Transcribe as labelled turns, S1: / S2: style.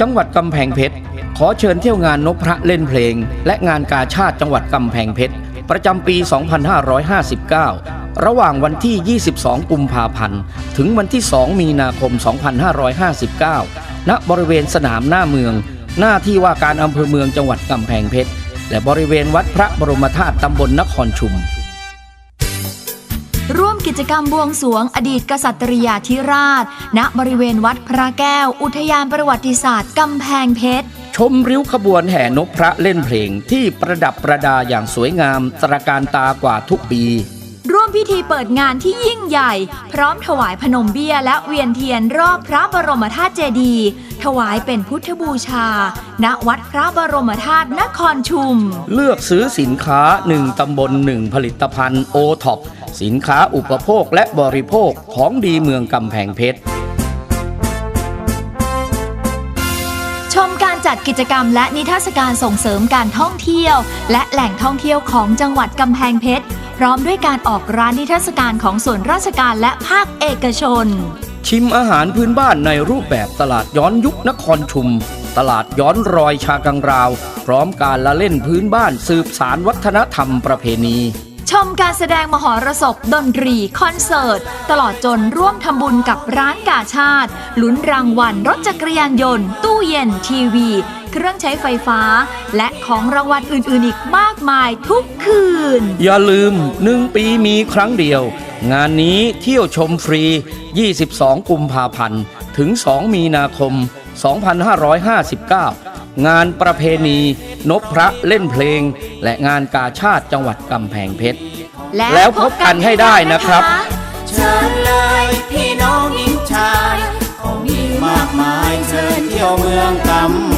S1: จังหวัดกำแพงเพชร ขอเชิญเที่ยวงานนพพระเล่นเพลง และงานกาชาติจังหวัดกำแพงเพชร ประจำปี 2559 ระหว่างวันที่ 22 กุมภาพันธ์ ถึงวันที่ 2 มีนาคม 2559 ณ บริเวณสนามหน้าเมือง หน้าที่ว่าการอำเภอเมืองจังหวัดกำแพงเพชร และบริเวณวัดพระบรมธาตุตำบลนครชุม
S2: ร่วม กิจกรรมบวงสรวงอดีตกษัตริยาธิราช ณบริเวณวัดพระแก้ว อุทยานประวัติศาสตร์กำแพงเพชร
S1: ชมริ้วขบวนแห่นกพระเล่นเพลงที่ประดับประดาอย่างสวยงามตระการตากว่าทุกปี
S2: ร่วมพิธีเปิดงานที่ยิ่งใหญ่ พร้อมถวายพนมเบี้ยและเวียนเทียนรอบพระบรมธาตุเจดีย์ถวายเป็นพุทธบูชา ณวัดพระบรมธาตุนครชุม
S1: เลือกซื้อสินค้า 1 ตำบล 1 ผลิตภัณฑ์โอท็อป สินค้าอุปโภคและบริโภคของดีเมืองกำแพงเพชร
S2: ชมการจัดกิจกรรมและนิทรรศการส่งเสริมการท่องเที่ยว และแหล่งท่องเที่ยวของจังหวัดกำแพงเพชร พร้อมด้วยการออกร้านนิทรรศการของส่วนราชการและภาคเอกชน
S1: ชิมอาหารพื้นบ้านในรูปแบบตลาดย้อนยุคนครชุม ตลาดย้อนรอยชากังราว พร้อมการละเล่นพื้นบ้านสืบสารวัฒนธรรมประเพณี
S2: ชมการแสดงมหรสพดนตรีคอนเสิร์ต ตลอดจนร่วมทำบุญกับร้านกาชาติลุ้นรางวัลรถจักรยานยนต์ ตู้เย็นทีวี เครื่องใช้ไฟฟ้า และของรางวัลอื่นๆอีกมากมายทุกคืน
S1: อย่าลืมหนึ่งปีมีครั้งเดียว งานนี้เที่ยวชมฟรี 22 กุมภาพันธ์ ถึง 2 มีนาคม 2559 งานประเพณีนพพระเล่นเพลง และงานกาชาติจังหวัดกำแพงเพชร แล้วพบกันให้ได้นะครับ
S3: เชิญเลยพี่น้องหญิงชายก็มีมากมายเชิญเที่ยวเมืองกำ